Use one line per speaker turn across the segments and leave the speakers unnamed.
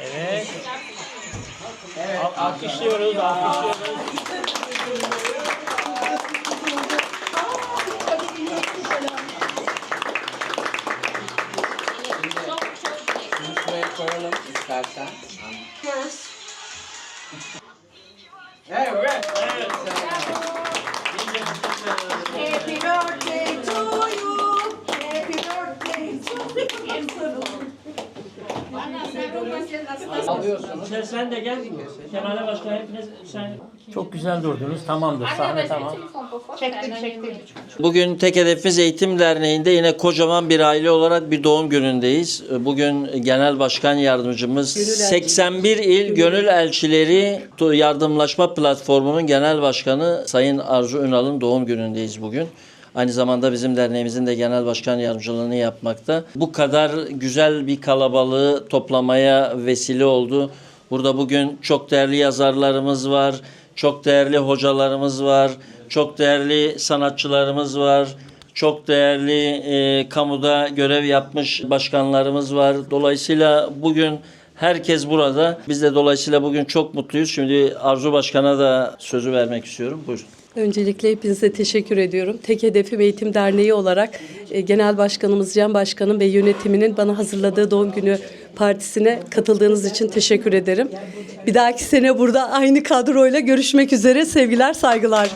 Evet. Al- Alkışlıyoruz, alkışlıyoruz.
Alıyorsunuz.
Sen, sen de gel. Kemal'e başka hepiniz sen çok güzel durdunuz. Tamamdır. Sahne tamam.
Bugün Tek Hedefimiz Eğitim Derneği'nde yine kocaman bir aile olarak bir doğum günündeyiz. Bugün Genel Başkan Yardımcımız 81 il Gönül Elçileri Yardımlaşma Platformu'nun Genel Başkanı Sayın Arzu Ünal'ın doğum günündeyiz bugün. Aynı zamanda bizim derneğimizin de genel başkan yardımcılığını yapmakta. Bu kadar güzel bir kalabalığı toplamaya vesile oldu. Burada bugün çok değerli yazarlarımız var, çok değerli hocalarımız var, çok değerli sanatçılarımız var, çok değerli e, kamuda görev yapmış başkanlarımız var. Dolayısıyla bugün herkes burada. Biz de dolayısıyla bugün çok mutluyuz. Şimdi Arzu Başkan'a da sözü vermek istiyorum. Buyurun.
Öncelikle hepinize teşekkür ediyorum. Tek Hedefim Eğitim Derneği olarak e, Genel Başkanımız Can Başkanım ve yönetiminin bana hazırladığı doğum günü partisine katıldığınız için teşekkür ederim. Bir dahaki sene burada aynı kadroyla görüşmek üzere. Sevgiler, saygılar.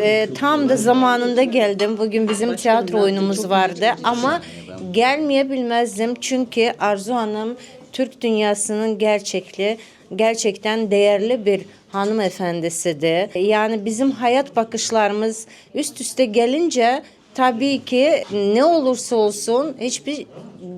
E, tam da zamanında geldim. Bugün bizim tiyatro oyunumuz vardı ama gelmeyebilmezdim çünkü Arzu Hanım Türk dünyasının gerçekli, gerçekten değerli bir hanımefendisidir. Yani bizim hayat bakışlarımız üst üste gelince tabii ki ne olursa olsun hiçbir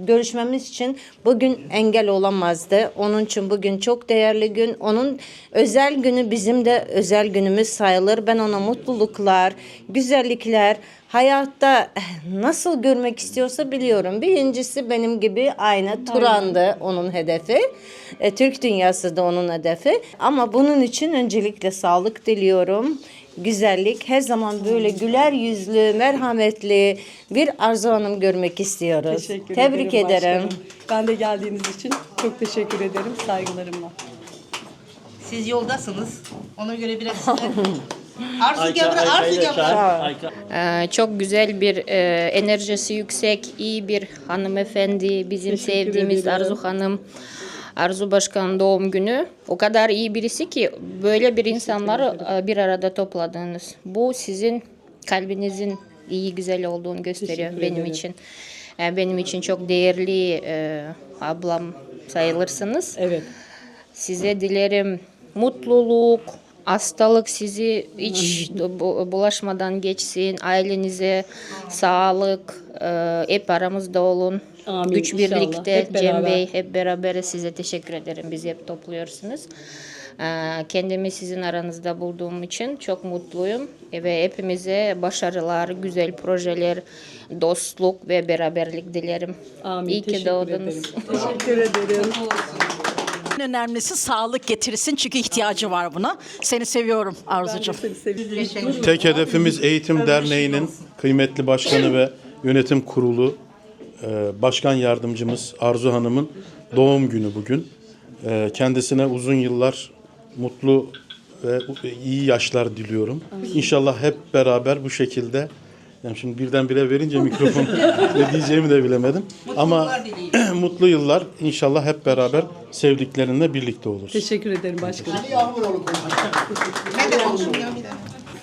görüşmemiz için bugün engel olamazdı. Onun için bugün çok değerli gün. Onun özel günü bizim de özel günümüz sayılır. Ben ona mutluluklar, güzellikler, hayatta nasıl görmek istiyorsa biliyorum. Birincisi benim gibi aynı Turan'dı onun hedefi. E, Türk dünyası da onun hedefi. Ama bunun için öncelikle sağlık diliyorum güzellik, her zaman böyle güler yüzlü, merhametli bir Arzu Hanım görmek istiyoruz.
Teşekkür
Tebrik
ederim.
ederim.
başkanım. Ben de geldiğiniz için çok teşekkür ederim. Saygılarımla.
Siz yoldasınız. Ona göre biraz size... Arzu gel buraya, Arzu.
Ayka.
Ee, çok güzel bir e, enerjisi yüksek, iyi bir hanımefendi. Bizim
Teşekkür
sevdiğimiz
ederim.
Arzu Hanım. Arzu Başkan doğum günü. O kadar iyi birisi ki böyle bir insanları e, bir arada topladınız. Bu sizin kalbinizin iyi güzel olduğunu gösteriyor
Teşekkür
benim
ederim.
için. E, benim için çok değerli e, ablam sayılırsınız.
Evet.
Size dilerim mutluluk, hastalık sizi hiç bu- bulaşmadan geçsin. Ailenize sağlık, e, hep aramızda olun.
Amin,
Güç
inşallah.
birlikte
Hep
Cem
beraber.
Bey hep beraber size teşekkür ederim. Bizi hep topluyorsunuz. E, Kendimi sizin aranızda bulduğum için çok mutluyum ve hepimize başarılar, güzel projeler, dostluk ve beraberlik dilerim.
Amin.
İyi ki doğdunuz.
ederim. Teşekkür ederim.
En önemlisi sağlık getirsin çünkü ihtiyacı var buna. Seni seviyorum Arzucuğum.
Tek hedefimiz Eğitim Derneği'nin kıymetli başkanı ve yönetim kurulu e, başkan yardımcımız Arzu Hanım'ın doğum günü bugün. E, Kendisine uzun yıllar mutlu ve iyi yaşlar diliyorum. İnşallah hep beraber bu şekilde yani şimdi birdenbire verince mikrofon ne diyeceğimi de bilemedim. Ama mutlu yıllar inşallah hep beraber sevdiklerinle birlikte oluruz.
Teşekkür ederim başkanım.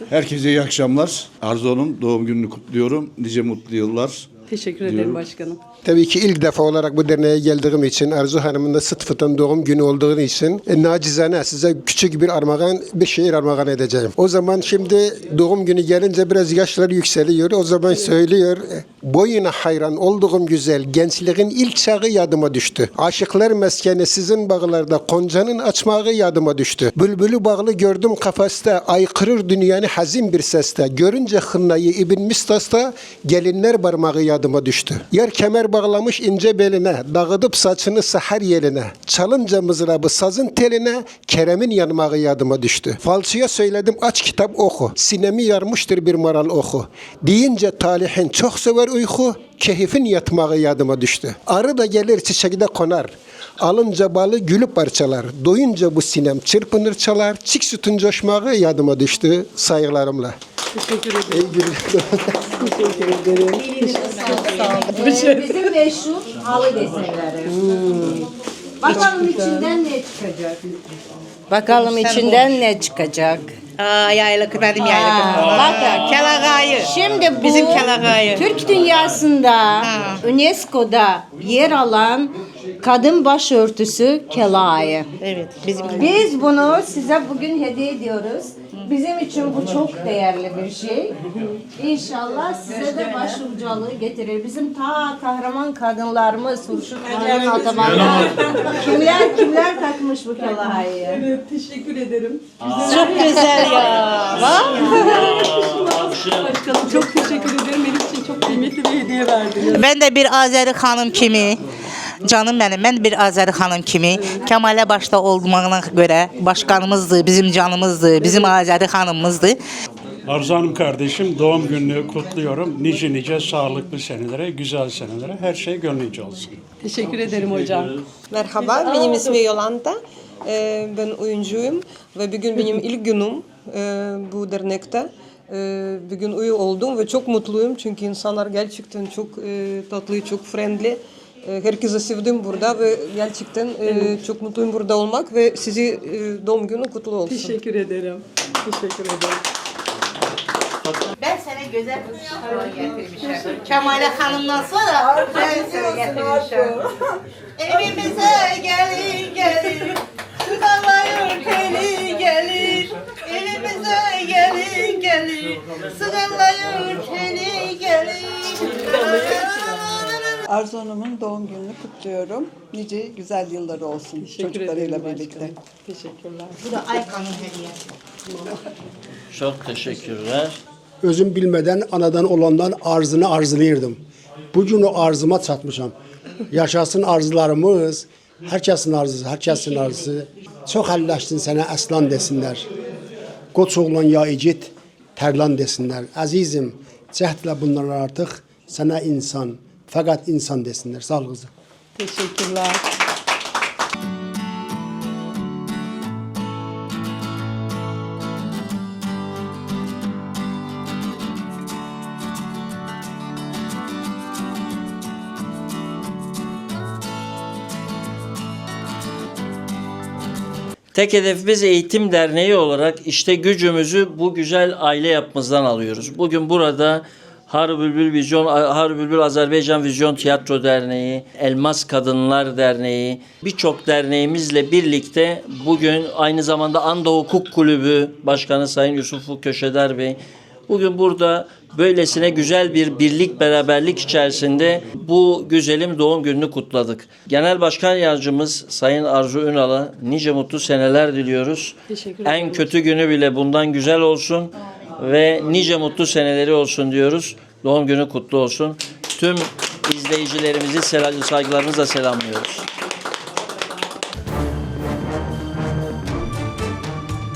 Herkese iyi akşamlar. Arzu Hanım doğum gününü kutluyorum. Nice mutlu yıllar.
Teşekkür ederim başkanım.
Tabii ki ilk defa olarak bu derneğe geldiğim için Arzu Hanım'ın da sıt fıtın doğum günü olduğu için e, nacizane size küçük bir armağan, bir şiir armağan edeceğim. O zaman şimdi doğum günü gelince biraz yaşlar yükseliyor. O zaman söylüyor. e, Boyuna hayran olduğum güzel gençliğin ilk çağı yadıma düştü. Aşıklar meskeni sizin bağlarda koncanın açmağı yadıma düştü. Bülbülü bağlı gördüm kafeste aykırır dünyanı hazin bir seste. Görünce hınnayı İbn Mistas'ta gelinler parmağı yadıma yadıma düştü. Yer kemer bağlamış ince beline, dağıtıp saçını seher yeline, çalınca mızrabı sazın teline, Kerem'in yanmağı yadıma düştü. Falçıya söyledim aç kitap oku, sinemi yarmıştır bir maral oku. Deyince talihin çok sever uyku, keyfin yatmağı yadıma düştü. Arı da gelir çiçekte konar, Alınca balı gülü parçalar, doyunca bu sinem çırpınır çalar, çik sütün coşmağı yadıma düştü saygılarımla.
Teşekkür ederim.
İyi günler.
Bizim meşhur halı desenleri. Bakalım içinden ne çıkacak? Bakalım içinden ne çıkacak?
Aa, yaylık benim yaylıkım.
Bakın.
Kelagayı.
Şimdi bu
Bizim kelagayı.
Türk dünyasında UNESCO'da yer alan kadın başörtüsü kelayı.
Evet, bizim
Biz bunu size bugün hediye ediyoruz. Bizim için bu çok değerli bir şey. İnşallah size de başucalığı getirir. Bizim ta kahraman kadınlarımız, Hurşit Hanım, Atamanlar. kimler kimler takmış bu kelayı?
Evet, teşekkür ederim.
çok güzel ya. Bak.
Başkanım çok teşekkür ederim. Benim için çok kıymetli bir hediye verdiniz.
Ben de bir Azeri hanım kimi Canım benim, ben bir Azeri hanım kimi Kemal'e başta olmağına göre başkanımızdı, bizim canımızdı, bizim Azeri hanımımızdı.
Arzu Hanım kardeşim doğum gününü kutluyorum. Nice nice sağlıklı senelere, güzel senelere her şey gönlünce olsun.
Teşekkür ederim hocam.
Merhaba, benim ismim Yolanda. Ee, Ben oyuncuyum ve bugün benim ilk günüm e, bu dernekte. Ee, Bugün üye oldum ve çok mutluyum çünkü insanlar gerçekten çok tatlı, çok friendly. E, Herkese sevdim burada ve gerçekten e, çok mutluyum burada olmak ve sizi e, doğum günü kutlu olsun.
Teşekkür ederim. Teşekkür ederim.
Ben sana güzel bir şarkı getirmişim. Kemal'e hanımdan sonra ben sana getirmişim. Evimize gelin gelin, sıkalayır teli gelir. Evimize gelin gelin, sıkalayır teli gelir.
Arzu Hanım'ın doğum gününü kutluyorum. Nice güzel yılları olsun çocuklarıyla birlikte.
Teşekkürler.
Bu da Aykan'ın hediyesi.
Çok teşekkürler.
Özüm bilmeden anadan olandan arzını arzulayırdım. Bugün o arzıma çatmışam. Yaşasın arzularımız. Herkesin arzusu, herkesin arzusu. Çok elləşdin sənə əslan desinlər. Qoç oğlan ya igid, tərlan desinlər. Əzizim, cəhdlə bunlar artıq sənə insan, fəqət insan desinlər. Sağ ol qızım.
Teşekkürler.
Tek hedefimiz Eğitim Derneği olarak işte gücümüzü bu güzel aile yapımızdan alıyoruz. Bugün burada Har Bülbül Vizyon, Har Bülbül Azerbaycan Vizyon Tiyatro Derneği, Elmas Kadınlar Derneği, birçok derneğimizle birlikte bugün aynı zamanda Anda Hukuk Kulübü Başkanı Sayın Yusuf Köşeder Bey, Bugün burada böylesine güzel bir birlik beraberlik içerisinde bu güzelim doğum gününü kutladık. Genel Başkan Yardımcımız Sayın Arzu Ünal'a nice mutlu seneler diliyoruz.
Teşekkür
En
ederim.
kötü günü bile bundan güzel olsun ve nice mutlu seneleri olsun diyoruz. Doğum günü kutlu olsun. Tüm izleyicilerimizi saygılarımızla selamlıyoruz.